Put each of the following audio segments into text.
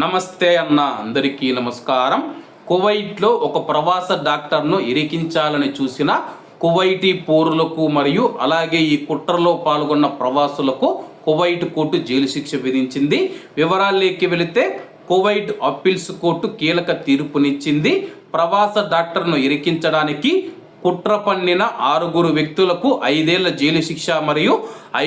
నమస్తే అన్న అందరికీ నమస్కారం. కువైట్లో ఒక ప్రవాస డాక్టర్ను ఇరికించాలని చూసిన కువైటీ పౌరులకు మరియు అలాగే ఈ కుట్రలో పాల్గొన్న ప్రవాసులకు కువైట్ కోర్టు జైలు శిక్ష విధించింది. వివరాల్లోకి వెళితే కువైట్ అప్పీల్స్ కోర్టు కీలక తీర్పునిచ్చింది. ప్రవాస డాక్టర్ను ఇరికించడానికి కుట్ర పన్నిన ఆరుగురు వ్యక్తులకు ఐదేళ్ళ జైలు శిక్ష మరియు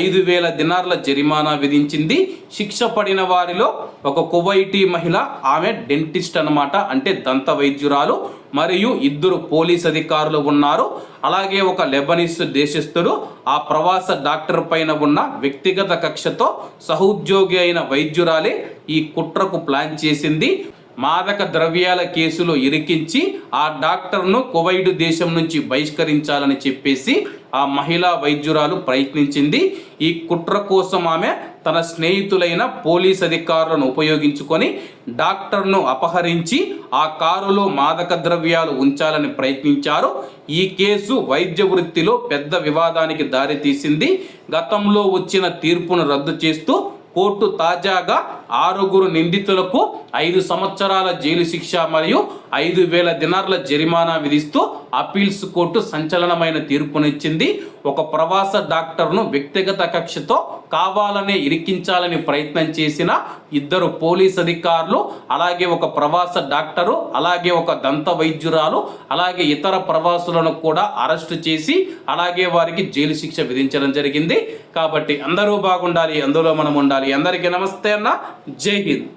ఐదు వేల దినార్ల జరిమానా విధించింది. శిక్ష పడిన వారిలో ఒక కువైటీ మహిళ ఆమె డెంటిస్ట్ అనమాట అంటే దంత వైద్యురాలు మరియు ఇద్దరు పోలీస్ అధికారులు ఉన్నారు. అలాగే ఒక లెబనీస్ దేశస్థుడు ఆ ప్రవాస డాక్టర్ పైన ఉన్న వ్యక్తిగత కక్షతో సహోద్యోగి అయిన వైద్యురాలే ఈ కుట్రకు ప్లాన్ చేసింది. మాదక ద్రవ్యాల కేసులో ఇరికించి ఆ డాక్టర్ను కువైడు దేశం నుంచి బహిష్కరించాలని చెప్పేసి ఆ మహిళా వైద్యురాలు ప్రయత్నించింది. ఈ కుట్ర కోసం ఆమె తన స్నేహితులైన పోలీస్ అధికారులను ఉపయోగించుకొని డాక్టర్ను అపహరించి ఆ కారులో మాదక ద్రవ్యాలు ఉంచాలని ప్రయత్నించారు. ఈ కేసు వైద్య వృత్తిలో పెద్ద వివాదానికి దారితీసింది. గతంలో వచ్చిన తీర్పును రద్దు చేస్తూ కోర్టు తాజాగా ఆరుగురు నిందితులకు ఐదు సంవత్సరాల జైలు శిక్ష మరియు ఐదు వేల దినార్ల జరిమానా విధిస్తూ అపీల్స్ కోర్టు సంచలనమైన తీర్పునిచ్చింది ఒక ప్రవాస డాక్టర్ను వ్యక్తిగత కక్షతో కావాలనే ఇరికించాలని ప్రయత్నం చేసిన ఇద్దరు పోలీస్ అధికారులు అలాగే ఒక ప్రవాస డాక్టరు అలాగే ఒక దంత వైద్యురాలు అలాగే ఇతర ప్రవాసులను కూడా అరెస్టు చేసి అలాగే వారికి జైలు శిక్ష విధించడం జరిగింది. కాబట్టి అందరూ బాగుండాలి అందులో మనం ఉండాలి. అందరికీ నమస్తే అన్న. జై హింద్.